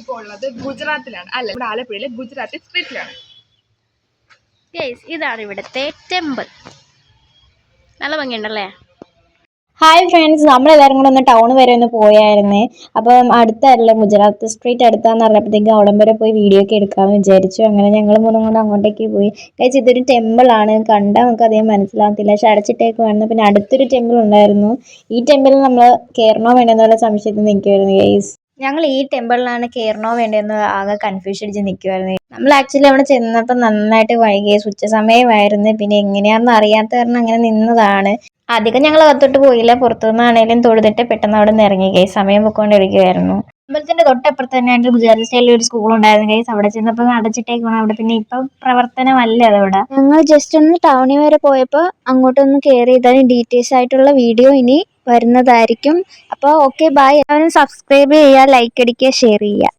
ഇപ്പോൾ ഉള്ളത് ഗുജറാത്തിലാണ്. അല്ല ഇവിടെ ആലപ്പുഴയിലെ ഗുജറാത്തി സ്ട്രീറ്റിലാണ് ഇതാണ് ഇവിടുത്തെ ടെമ്പിൾ നല്ല ഭംഗിയുണ്ടല്ലേ? ഹായ് ഫ്രണ്ട്സ് നമ്മളെല്ലാവരും കൂടെ ഒന്ന് ടൗൺ വരെ ഒന്ന് പോയായിരുന്നു. അപ്പം അടുത്തല്ല ഗുജറാത്ത് സ്ട്രീറ്റ് അടുത്താന്ന് പറഞ്ഞപ്പോഴത്തേക്ക് അവിടം വരെ പോയി വീഡിയോ ഒക്കെ എടുക്കാമെന്ന് വിചാരിച്ചു. അങ്ങനെ ഞങ്ങൾ മൂന്നും കൊണ്ട് അങ്ങോട്ടേക്ക് പോയി. കഴിച്ച് ഇതൊരു ടെമ്പിൾ ആണ്. കണ്ടാൽ നമുക്ക് അധികം മനസ്സിലാകത്തില്ല പക്ഷെ അടച്ചിട്ടേക്ക് വേണം പിന്നെ അടുത്തൊരു ടെമ്പിൾ ഉണ്ടായിരുന്നു. ഈ ടെമ്പിളിൽ നമ്മൾ കയറണോ വേണ്ടെന്നുള്ള സംശയത്തിൽ നിൽക്കുമായിരുന്നു ഗൈസ് ഞങ്ങൾ ഈ ടെമ്പിളിലാണ് കയറണോ വേണ്ടതെന്ന് ആകെ കൺഫ്യൂഷൻ അടിച്ച് നിൽക്കുമായിരുന്നു നമ്മൾ ആക്ച്വലി അവിടെ ചെന്നപ്പോൾ നന്നായിട്ട് വൈകിയ ഉച്ച സമയമായിരുന്നു പിന്നെ എങ്ങനെയാണെന്ന് അറിയാത്ത കാരണം അങ്ങനെ നിന്നതാണ്. അധികം ഞങ്ങൾ അകത്തോട്ട് പോയില്ല. പുറത്തുനിന്നാണേലും തൊഴുതിട്ട് പെട്ടെന്ന് അവിടെ നിന്ന് ഇറങ്ങി സമയം പൊക്കോണ്ടിരിക്കുവായിരുന്നു. അമ്പലത്തിന്റെ തൊട്ടപ്പുറത്ത് തന്നെ തന്നെയായിട്ട് ഗുജറാത്തി സ്റ്റൈലിൽ ഒരു സ്കൂൾ ഉണ്ടായിരുന്നു ഗൈസ് അവിടെ ചെന്നപ്പോൾ അടച്ചിട്ടേക്കാണ് അവിടെ. പിന്നെ ഇപ്പം പ്രവർത്തനമല്ല അതവിടെ? ഞങ്ങൾ ജസ്റ്റ് ഒന്ന് ടൗണിൽ വരെ പോയപ്പോൾ അങ്ങോട്ടൊന്ന് കയറി ഇതാണ് ഡീറ്റെയിൽസ് ആയിട്ടുള്ള വീഡിയോ ഇനി വരുന്നതായിരിക്കും. അപ്പോൾ ഓക്കെ ബൈ എല്ലാവരും സബ്സ്ക്രൈബ് ചെയ്യുക ലൈക്ക് അടിക്കുക ഷെയർ ചെയ്യുക.